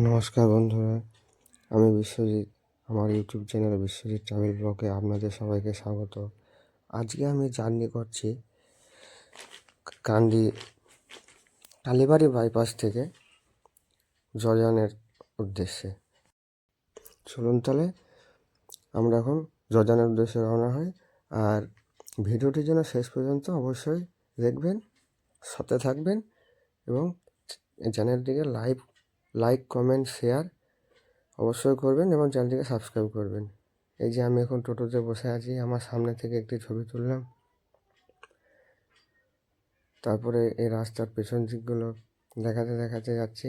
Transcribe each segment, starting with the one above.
নমস্কার বন্ধুরা, আমি বিশ্বজিৎ, আমার ইউটিউব চ্যানেল বিশ্বজিৎ ট্রাভেল ব্লগে আপনাদের সবাইকে স্বাগত। আজকে আমি জার্নি করছি কান্দি, কালীবাড়ি বাইপাস থেকে জজানের উদ্দেশ্যে। চলুন তাহলে আমরা এখন জজানের উদ্দেশ্যে রওনা হই, আর ভিডিওটি যেন শেষ পর্যন্ত অবশ্যই দেখবেন, সাথে থাকবেন এবং চ্যানেলটিকে লাইভ লাইক কমেন্ট শেয়ার অবশ্যই করবেন এবং চ্যানেলটিকে সাবস্ক্রাইব করবেন। এই যে আমি এখন টোটোতে বসে আছি, আমার সামনে থেকে একটি ছবি তুললাম। তারপরে এই রাস্তার পেছন দিকগুলো দেখাতে দেখাতে যাচ্ছি।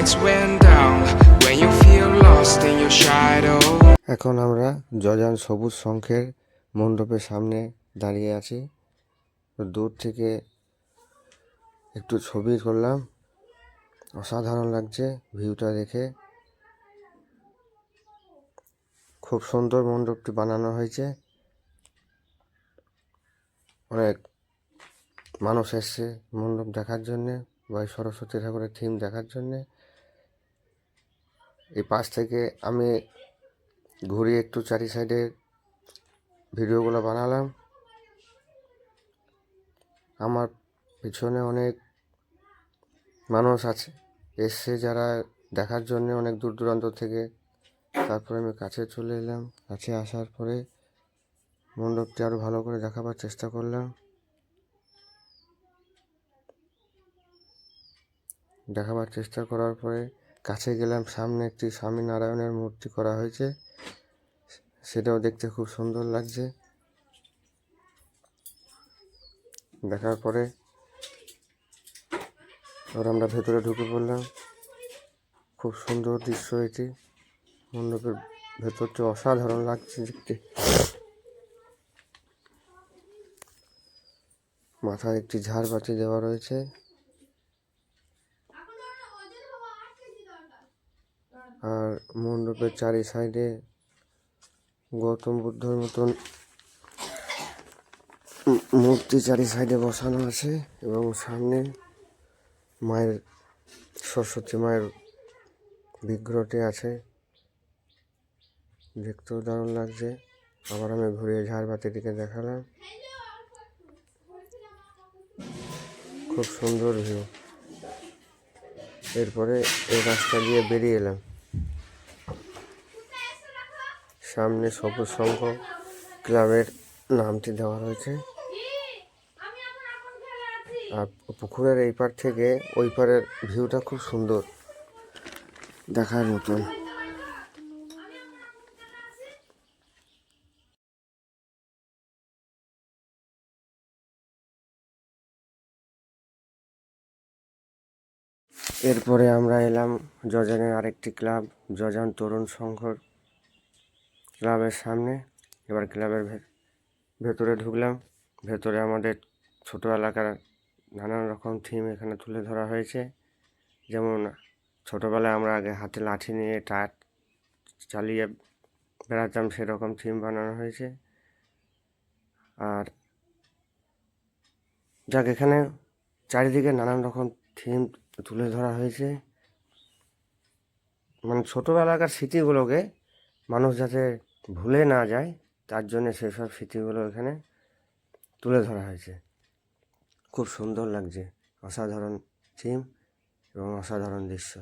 lights went down. When you feel lost in your shadow. এখন আমরা জজান সবুজ শঙ্খের মণ্ডপের সামনে দাঁড়িয়ে আছি। দূর থেকে একটু ছবি করলাম অসাধারণ লাগছে ভিউটা দেখে। খুব সুন্দর মণ্ডপটি বানানো হয়েছে। অনেক মানুষ এসছে মণ্ডপ দেখার জন্যে বা সরস্বতী ঠাকুরের থিম দেখার জন্যে। এই পাশ থেকে আমি ঘুরে একটু চারি সাইডে ভিডিওগুলো বানালাম। আমার পিছনে অনেক মানুষ আছে এসছে যারা দেখার জন্য অনেক দূর দূরান্ত থেকে, তারপরে আমি কাছে চলে এলাম। কাছে আসার পরে মণ্ডপটি আরও ভালো করে দেখাবার চেষ্টা করলাম। দেখাবার চেষ্টা করার পরে কাছে গেলাম, সামনে একটি স্বামী নারায়ণের মূর্তি করা হয়েছে। সেটাও দেখতে খুব সুন্দর লাগছে। দেখার পরে এবার আমরা ভেতরে ঢুকে পড়লাম। খুব সুন্দর দৃশ্য এটি। মণ্ডপের ভেতরটি অসাধারণ লাগছে দেখতে। মাথায় একটি ঝাড়বাতি দেওয়া রয়েছে। আর মণ্ডপের চারি সাইডে গৌতম বুদ্ধর মতন মূর্তি চারি সাইডে বসানো আছে এবং সামনে মায়ের সরস্বতী মায়ের বিগ্রহটি আছে। দেখতেও দারুণ লাগছে। আবার আমি ঘুরিয়ে ঝাড়বাতিটিকে দেখালাম। খুব সুন্দর ভিউ। এরপরে এই রাস্তা দিয়ে বেরিয়ে এলাম। সামনে সবুজ সংঘ ক্লাবের নামটি দেওয়া রয়েছে। আর পুকুরের এই পার থেকে ওই পারের ভিউটা খুব সুন্দর দেখার মতন। এরপরে আমরা এলাম জজানের আরেকটি ক্লাব, জজান তরুণ সংঘর ক্লাবের সামনে, এবার ক্লাবের ভেতরে ঢুকলাম। ভেতরে আমাদের ছোটো এলাকার নানান রকম থিম এখানে তুলে ধরা হয়েছে। যেমন ছোটোবেলায় আমরা আগে হাতে লাঠি নিয়ে টাট চালিয়ে বেড়াতাম, সেরকম থিম বানানো হয়েছে। আর যাক, এখানে চারিদিকে নানান রকম থিম তুলে ধরা হয়েছে। মানে ছোটোবেলাকার স্মৃতিগুলোকে মানুষ যাতে ভুলে না যায়, তার জন্য সেসব স্মৃতিগুলো এখানে তুলে ধরা হয়েছে। খুব সুন্দর লাগছে। অসাধারণ থিম এবং অসাধারণ দৃশ্য।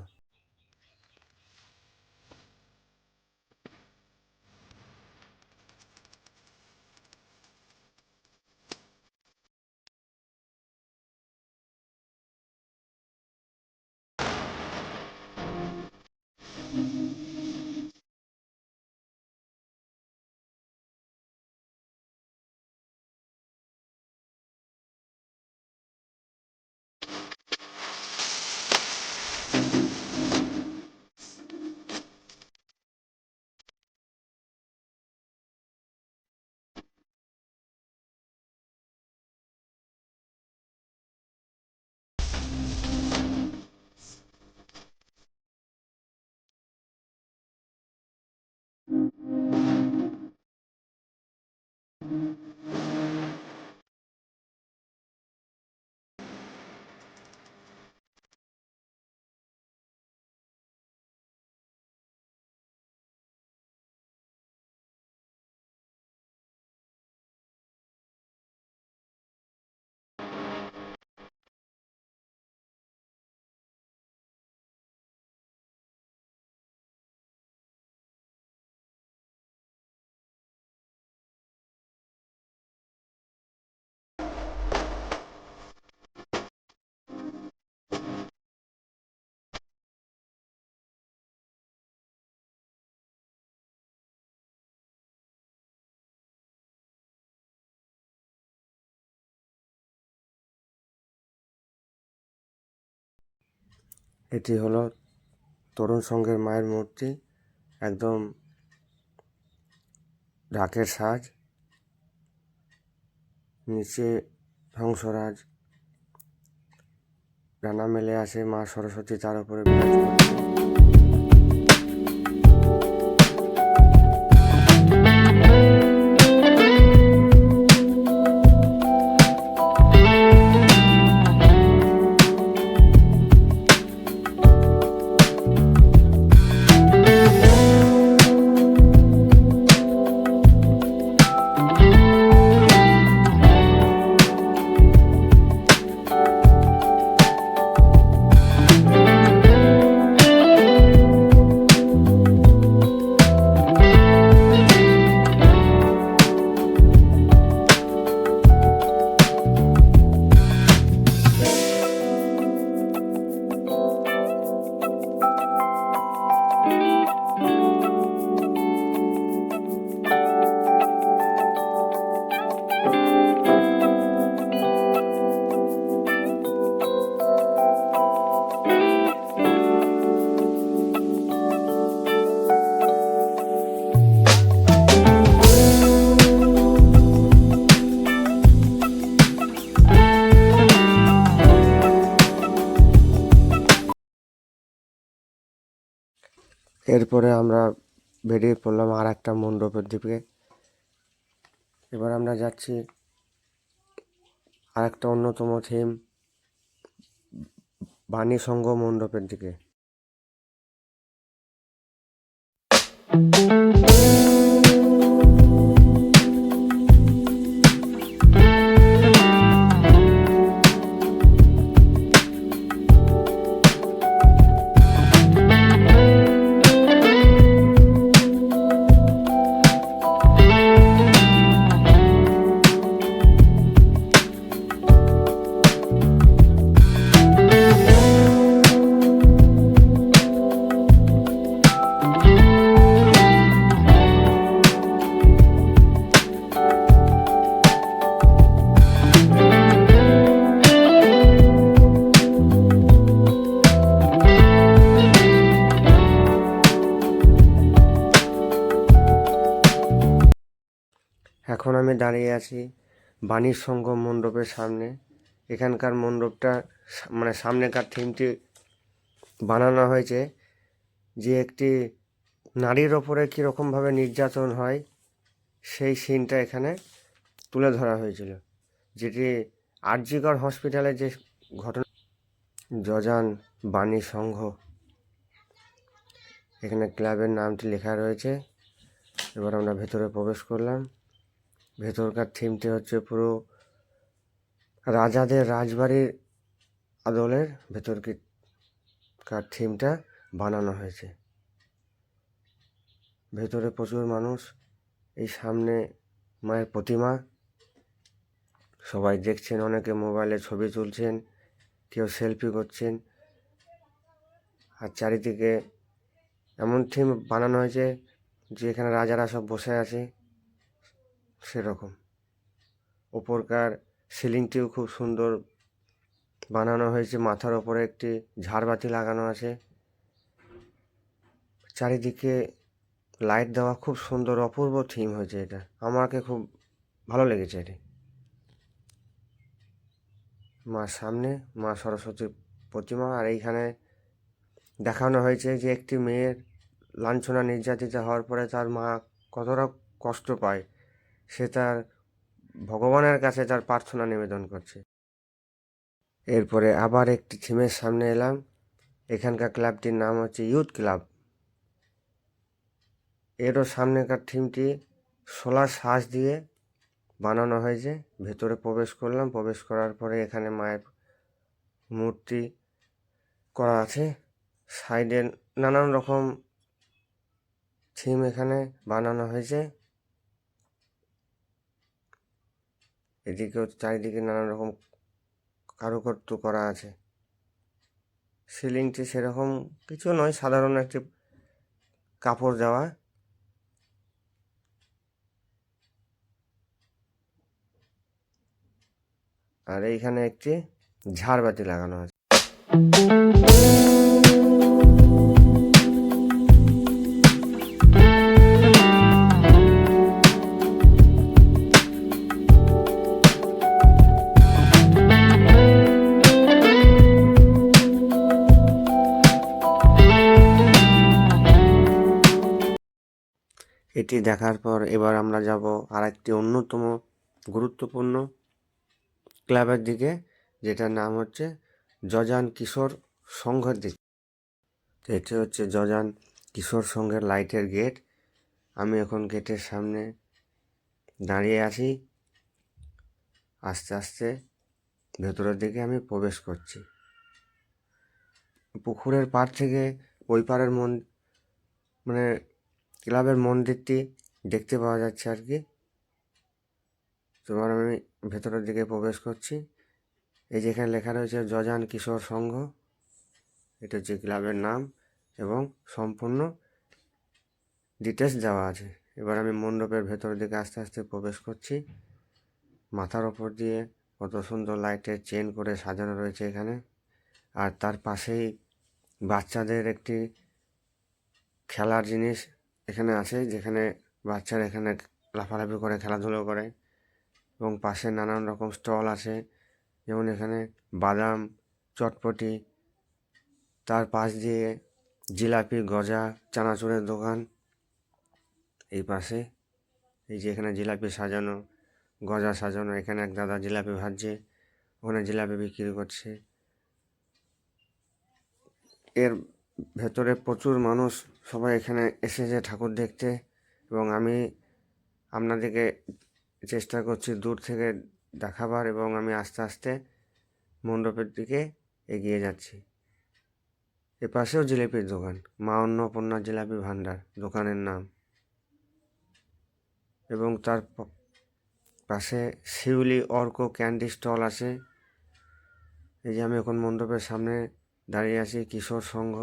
এটি হলো তরুণ সংঘের মায়ের মূর্তি, একদম ঢাকের সাজ, নিচে হংসরাজ রানা মেলে আসে মা সরস্বতী, তার উপরে বিরাজ করছে। এরপরে আমরা বেরিয়ে পড়লাম আর একটা মণ্ডপের দিকে। এবার আমরা যাচ্ছি আর একটা অন্যতম থিম, বাণী সংঘ মণ্ডপের দিকে। আছি। বাণীর সংঘ মণ্ডপের সামনে। এখানকার মণ্ডপটা মানে সামনেকার থিমটি বানানো হয়েছে যে একটি নারীর ওপরে কীরকমভাবে নির্যাতন হয়, সেই সিনটা এখানে তুলে ধরা হয়েছিল। যেটি আরজিকর হসপিটালে যে ঘটনা, যজান বাণী সংঘ এখানে ক্লাবের নামটি লেখা রয়েছে। এবার আমরা ভেতরে প্রবেশ করলাম। ভেতরকার থিমটি হচ্ছে পুরো রাজাদের রাজবাড়ির আদলের ভেতরকার থিমটা বানানো হয়েছে। ভেতরে প্রচুর মানুষ, এই সামনে মায়ের প্রতিমা। সবাই দেখছেন, অনেকে মোবাইলে ছবি তুলছেন, কেউ সেলফি করছেন। আর চারিদিকে এমন থিম বানানো হয়েছে যে এখানে রাজারা সব বসে আছে। সেরকম। ওপরকার সিলিংটিও খুব সুন্দর বানানো হয়েছে। মাথার ওপরে একটি ঝাড়বাতি লাগানো আছে। চারিদিকে লাইট দেওয়া খুব সুন্দর, অপূর্ব থিম হয়েছে এটা। আমাকে খুব ভালো লেগেছে এটি। মা সামনে, মা সরস্বতীর প্রতিমা আর এইখানে দেখানো হয়েছে যে একটি মেয়ের লাঞ্ছনা নির্যাতিত হওয়ার পরে তার মা কতটা কষ্ট পায়। সে তার ভগবানের কাছে তার প্রার্থনা নিবেদন করছে। এরপরে আবার একটি থিমের সামনে এলাম। এখানকার ক্লাবটির নাম হচ্ছে ইউথ ক্লাব। এরও সামনেকার থিমটি সোলার শ্বাস দিয়ে বানানো হয়েছে। ভেতরে প্রবেশ করলাম। প্রবেশ করার পরে এখানে মায়ের মূর্তি করা আছে। সাইডে নানান রকম থিম এখানে বানানো হয়েছে। এদিকেও চারিদিকে নানান রকম কারুকর্য করা আছে। সিলিংটি সেরকম কিছু নয়, সাধারণ একটি কাপড় দেওয়া। আর এইখানে একটি ঝাড়বাতি লাগানো আছে। এটি দেখার পর এবার আমরা যাব আর একটি অন্যতম গুরুত্বপূর্ণ ক্লাবের দিকে, যেটার নাম হচ্ছে যজান কিশোর সংঘের দিক। তো এটি হচ্ছে যজান কিশোর সংঘের লাইটের গেট। আমি এখন গেটের সামনে দাঁড়িয়ে আছি। আস্তে আস্তে ভেতরের দিকে আমি প্রবেশ করছি। পুকুরের পাড় থেকে ওই পাড়ের মন মানে ক্লাবের মন্দিরটি দেখতে পাওয়া যাচ্ছে আর কি। তোমার আমি ভেতরের দিকে প্রবেশ করছি। এই যেখানে লেখা রয়েছে যজান কিশোর সংঘ। এটা হচ্ছে ক্লাবের নাম এবং সম্পূর্ণ ডিটেলস দেওয়া আছে। এবার আমি মণ্ডপের ভেতরের দিকে আস্তে আস্তে প্রবেশ করছি। মাথার ওপর দিয়ে কত সুন্দর লাইটের চেন করে সাজানো রয়েছে এখানে। আর তার পাশেই বাচ্চাদের একটি খেলার জিনিস এখানে আছে, যেখানে বাচ্চারা এখানে লাফালাফি করে, খেলাধুলো করে এবং পাশে নানান রকম স্টল আছে। যেমন এখানে বাদাম, চটপটি, তার পাশ দিয়ে জিলাপি, গজা, চানাচুরের দোকান। এই পাশে এই যে এখানে জিলাপি সাজানো, গজা সাজানো, এখানে এক দাদা জিলাপি ভাজছে, ওখানে জিলাপি বিক্রি করছে। এর ভেতরে প্রচুর মানুষ সবাই এখানে এসেছে ঠাকুর দেখতে এবং আমি আপনাদেরকে চেষ্টা করছি দূর থেকে দেখাবার এবং আমি আস্তে আস্তে মণ্ডপের দিকে এগিয়ে যাচ্ছি। এ পাশেও জিলিপির দোকান, মা অন্নপূর্ণা জিলাপি ভাণ্ডার, দোকানের নাম। এবং তার পাশে শিউলি অর্ক ক্যান্ডি স্টল আছে। এই যে আমি এখন মণ্ডপের সামনে দাঁড়িয়ে আছি, কিশোর সংঘ।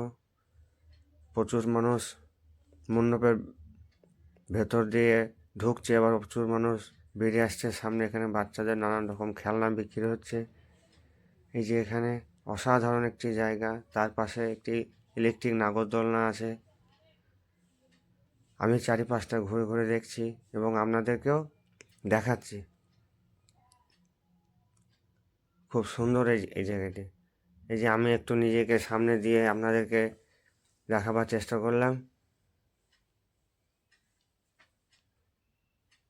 প্রচুর মানুষ মণ্ডপের ভেতর দিয়ে ঢুকছে, আবার প্রচুর মানুষ বেরিয়ে আসছে। সামনে এখানে বাচ্চাদের নানান রকম খেলনা বিক্রি হচ্ছে। এই যে এখানে অসাধারণ একটি জায়গা, তার পাশে একটি ইলেকট্রিক নাগরদোলনা আছে। আমি চারিপাশটা ঘুরে ঘুরে দেখছি এবং আপনাদেরকেও দেখাচ্ছি। খুব সুন্দর এই এই জায়গাটি। এই যে আমি একটু নিজেকে সামনে দিয়ে আপনাদেরকে দেখাবার চেষ্টা করলাম।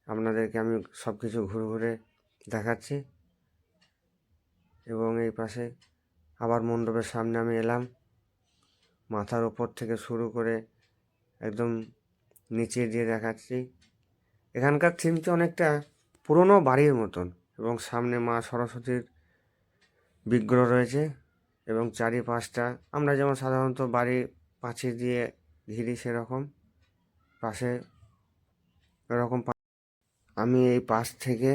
আপনাদেরকে আমি সব কিছু ঘুরে ঘুরে দেখাচ্ছি। এবং এই পাশে আবার মণ্ডপের সামনে আমি এলাম। মাথার ওপর থেকে শুরু করে একদম নিচে দিয়ে দেখাচ্ছি। এখানকার থিমটি অনেকটা পুরনো বাড়ির মতন এবং সামনে মা সরস্বতীর বিগ্রহ রয়েছে এবং চারিপাশটা আমরা যেমন সাধারণত বাড়ি পাঁচিল দিয়ে ঘিরি সেরকম, পাশে এরকম আমি এই পাশ থেকে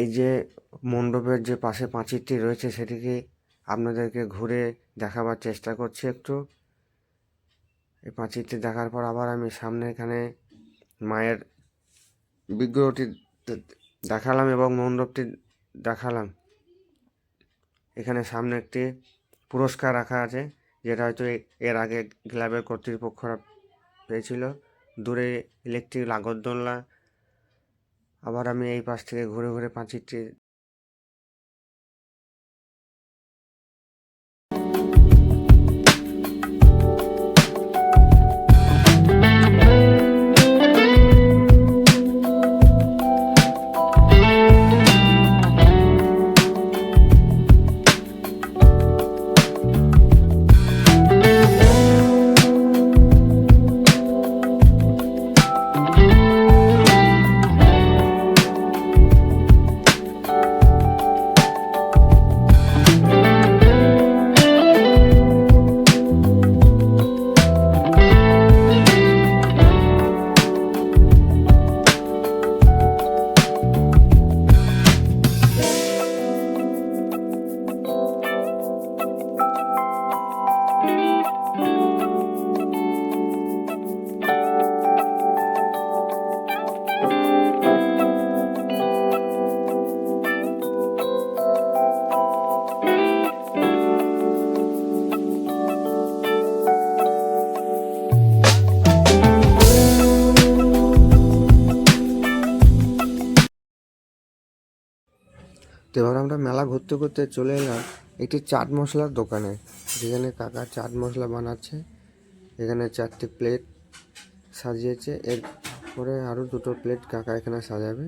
এই যে মণ্ডপের যে পাশে পাঁচিরটি রয়েছে সেটিকে আপনাদেরকে ঘুরে দেখাবার চেষ্টা করছি একটু। এই পাঁচিরটি দেখার পর আবার আমি সামনে এখানে মায়ের বিগ্রহটি দেখালাম এবং মণ্ডপটি দেখালাম। এখানে সামনে একটি পুরস্কার রাখা আছে। যেটা হয়তো এর আগে ক্লাবের কর্তৃপক্ষরা পেয়েছিল। দূরে ইলেকট্রিক নাগরদোলনা আবার আমি এই পাশ থেকে ঘুরে ঘুরে পাঁচিরটি মেলা ঘুরতে ঘুরতে চলে এলাম একটি চাট মশলার দোকানে, যেখানে কাকা চাট মশলা বানাচ্ছে, এখানে চারটি প্লেট সাজিয়েছে, এরপরে আরও দুটো প্লেট কাকা এখানে সাজাবে।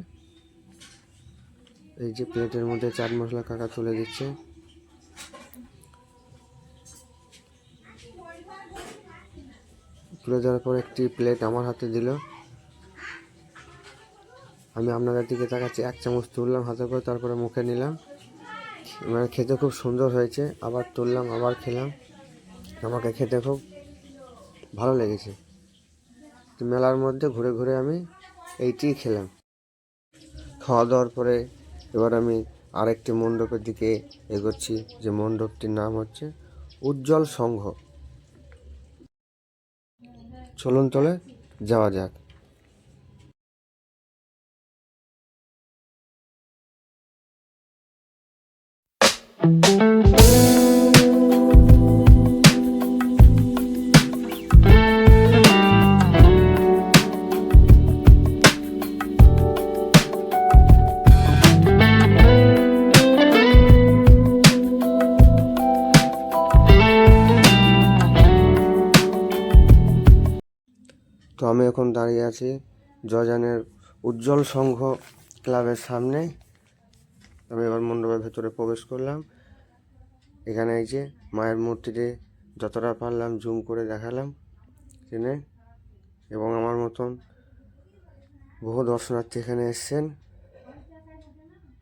এই যে প্লেটের মধ্যে চাট মশলা কাকা তুলে দিচ্ছে। তুলে দেওয়ার পর একটি প্লেট আমার হাতে দিল। আমি আপনাদের দিকে তাকাচ্ছি, এক চামচ তুললাম হাতে করে, তারপরে মুখে নিলাম। মানে খেতে খুব সুন্দর হয়েছে। আবার তুললাম, আবার খেলাম। আমাকে খেতে খুব ভালো লেগেছে। মেলার মধ্যে ঘুরে ঘুরে আমি এইটিই খেলাম। খাওয়া দাওয়ার পরে এবার আমি আরেকটি মণ্ডপের দিকে এগোচ্ছি, যে মণ্ডপটির নাম হচ্ছে উজ্জ্বল সংঘ। চলুন চলে যাওয়া যাক। এখন দাঁড়িয়ে আছি জজানের উজ্জ্বল সংঘ ক্লাবের সামনে। আমি এবার মণ্ডপের ভেতরে প্রবেশ করলাম। এখানে এই যে মায়ের মূর্তিটি যতটা পারলাম জুম করে দেখালাম ট্রেনে এবং আমার মতন বহু দর্শনার্থী এখানে এসছেন।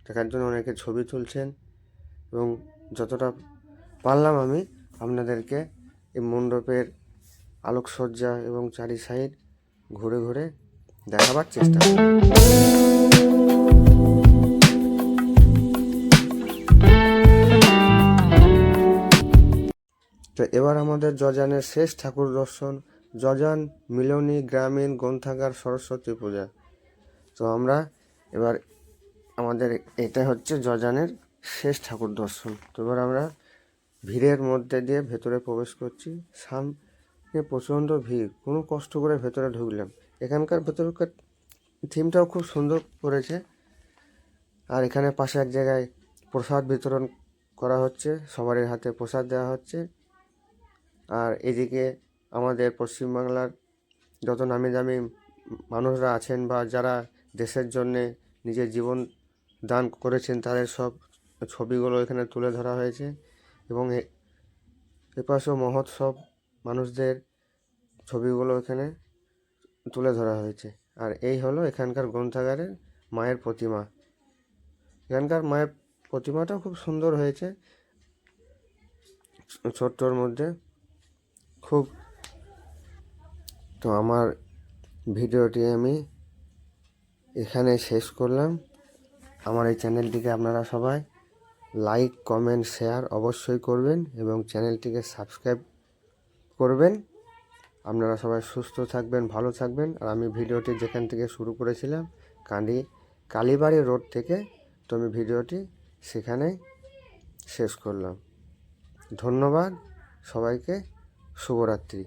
দেখার জন্য অনেকে ছবি তুলছেন, এবং যতটা পারলাম আমি আপনাদেরকে এই মণ্ডপের আলোকসজ্জা এবং চারি সাইড ঘুরে ঘুরে দেখাবার চেষ্টা করি তো এবার আমাদের জজানের শেষ ঠাকুর দর্শন জজান মিলনী গ্রামীণ গ্রন্থাগার সরস্বতী পূজা। তো আমরা এবার আমাদের এটা হচ্ছে জজানের শেষ ঠাকুর দর্শন। তো এবার আমরা ভিড়ের মধ্যে দিয়ে ভেতরে প্রবেশ করছি। সামনে প্রচণ্ড ভিড়। কোনো কষ্ট করে ভেতরে ঢুকলাম। এখানকার ভেতরকার থিমটাও খুব সুন্দর করেছে। আর এখানে পাশে এক জায়গায় প্রসাদ বিতরণ করা হচ্ছে। সবারই হাতে প্রসাদ দেওয়া হচ্ছে। আর এদিকে আমাদের পশ্চিমবাংলার যত নামি দামি মানুষরা আছেন বা যারা দেশের জন্যে নিজের জীবন দান করেছেন, তাদের সব ছবিগুলো এখানে তুলে ধরা হয়েছে। এবং এপাশেও মহোৎসব মানুষদের ছবিগুলো এখানে তুলে ধরা হয়েছে। আর এই হলো এখানকার গ্রন্থাগারের মায়ের প্রতিমা। এখানকার মায়ের প্রতিমাটাও খুব সুন্দর হয়েছে। ছোট্টর মধ্যে খুব তো আমার ভিডিওটি আমি এখানে শেষ করলাম। আমার এই চ্যানেলটিকে আপনারা সবাই লাইক, কমেন্ট, শেয়ার অবশ্যই করবেন এবং চ্যানেলটিকে সাবস্ক্রাইব করবেন। আপনারা সবাই সুস্থ থাকবেন, ভালো থাকবেন। আর আমি ভিডিওটি যেখান থেকে শুরু করেছিলাম, কান্দি, কালীবাড়ি রোড থেকে, তো আমি ভিডিওটি সেখানে শেষ করলাম। ধন্যবাদ, সবাইকে শুভরাত্রি।